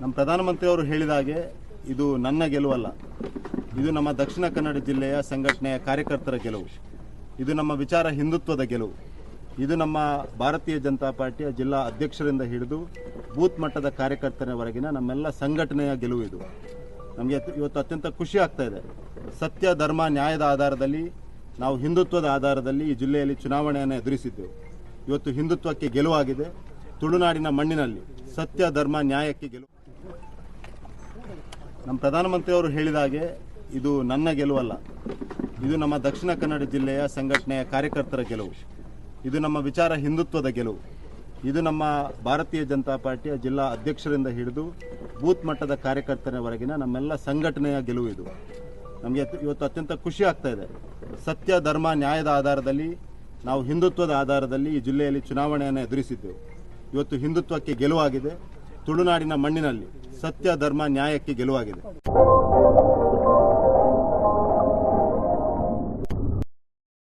ನಮ್ಮ ಪ್ರಧಾನಮಂತ್ರಿಯವರು ಹೇಳಿದ ಹಾಗೆ ಇದು ನನ್ನ ಗೆಲುವಲ್ಲ. ಇದು ನಮ್ಮ ದಕ್ಷಿಣ ಕನ್ನಡ ಜಿಲ್ಲೆಯ ಸಂಘಟನೆಯ ಕಾರ್ಯಕರ್ತರ ಗೆಲುವು. ಇದು ನಮ್ಮ ವಿಚಾರ ಹಿಂದುತ್ವದ ಗೆಲುವು. ಇದು ನಮ್ಮ ಭಾರತೀಯ ಜನತಾ ಪಾರ್ಟಿಯ ಜಿಲ್ಲಾ ಅಧ್ಯಕ್ಷರಿಂದ ಹಿಡಿದು ಬೂತ್ ಮಟ್ಟದ ಕಾರ್ಯಕರ್ತರವರೆಗಿನ ನಮ್ಮೆಲ್ಲ ಸಂಘಟನೆಯ ಗೆಲುವು ಇದು. ನಮಗೆ ಇವತ್ತು ಅತ್ಯಂತ ಖುಷಿ ಆಗ್ತಾ ಇದೆ. ಸತ್ಯ, ಧರ್ಮ, ನ್ಯಾಯದ ಆಧಾರದಲ್ಲಿ ನಾವು ಹಿಂದುತ್ವದ ಆಧಾರದಲ್ಲಿ ಈ ಜಿಲ್ಲೆಯಲ್ಲಿ ಚುನಾವಣೆಯನ್ನು ಎದುರಿಸಿದ್ದೆವು. ಇವತ್ತು ಹಿಂದುತ್ವಕ್ಕೆ ಗೆಲುವಾಗಿದೆ. ತುಳುನಾಡಿನ ಮಣ್ಣಿನಲ್ಲಿ ಸತ್ಯ, ಧರ್ಮ, ನ್ಯಾಯಕ್ಕೆ ಗೆಲುವು. ನಮ್ಮ ಪ್ರಧಾನಮಂತ್ರಿಯವರು ಹೇಳಿದ ಹಾಗೆ ಇದು ನನ್ನ ಗೆಲುವಲ್ಲ. ಇದು ನಮ್ಮ ದಕ್ಷಿಣ ಕನ್ನಡ ಜಿಲ್ಲೆಯ ಸಂಘಟನೆಯ ಕಾರ್ಯಕರ್ತರ ಗೆಲುವು. ಇದು ನಮ್ಮ ವಿಚಾರ ಹಿಂದುತ್ವದ ಗೆಲುವು. ಇದು ನಮ್ಮ ಭಾರತೀಯ ಜನತಾ ಪಾರ್ಟಿಯ ಜಿಲ್ಲಾ ಅಧ್ಯಕ್ಷರಿಂದ ಹಿಡಿದು ಬೂತ್ ಮಟ್ಟದ ಕಾರ್ಯಕರ್ತರವರೆಗಿನ ನಮ್ಮೆಲ್ಲ ಸಂಘಟನೆಯ ಗೆಲುವು ಇದು. ನಮಗೆ ಇವತ್ತು ಅತ್ಯಂತ ಖುಷಿ ಆಗ್ತಾ ಇದೆ. ಸತ್ಯ, ಧರ್ಮ, ನ್ಯಾಯದ ಆಧಾರದಲ್ಲಿ ನಾವು ಹಿಂದುತ್ವದ ಆಧಾರದಲ್ಲಿ ಈ ಜಿಲ್ಲೆಯಲ್ಲಿ ಚುನಾವಣೆಯನ್ನು ಎದುರಿಸಿದ್ದೆವು. ಇವತ್ತು ಹಿಂದುತ್ವಕ್ಕೆ ಗೆಲುವಾಗಿದೆ ತುಳುನಾಡಿನ ಮಣ್ಣಿನಲ್ಲಿ ಸತ್ಯ ಧರ್ಮ ನ್ಯಾಯಕ್ಕೆ ಗೆಲುವಾಗಿದೆ.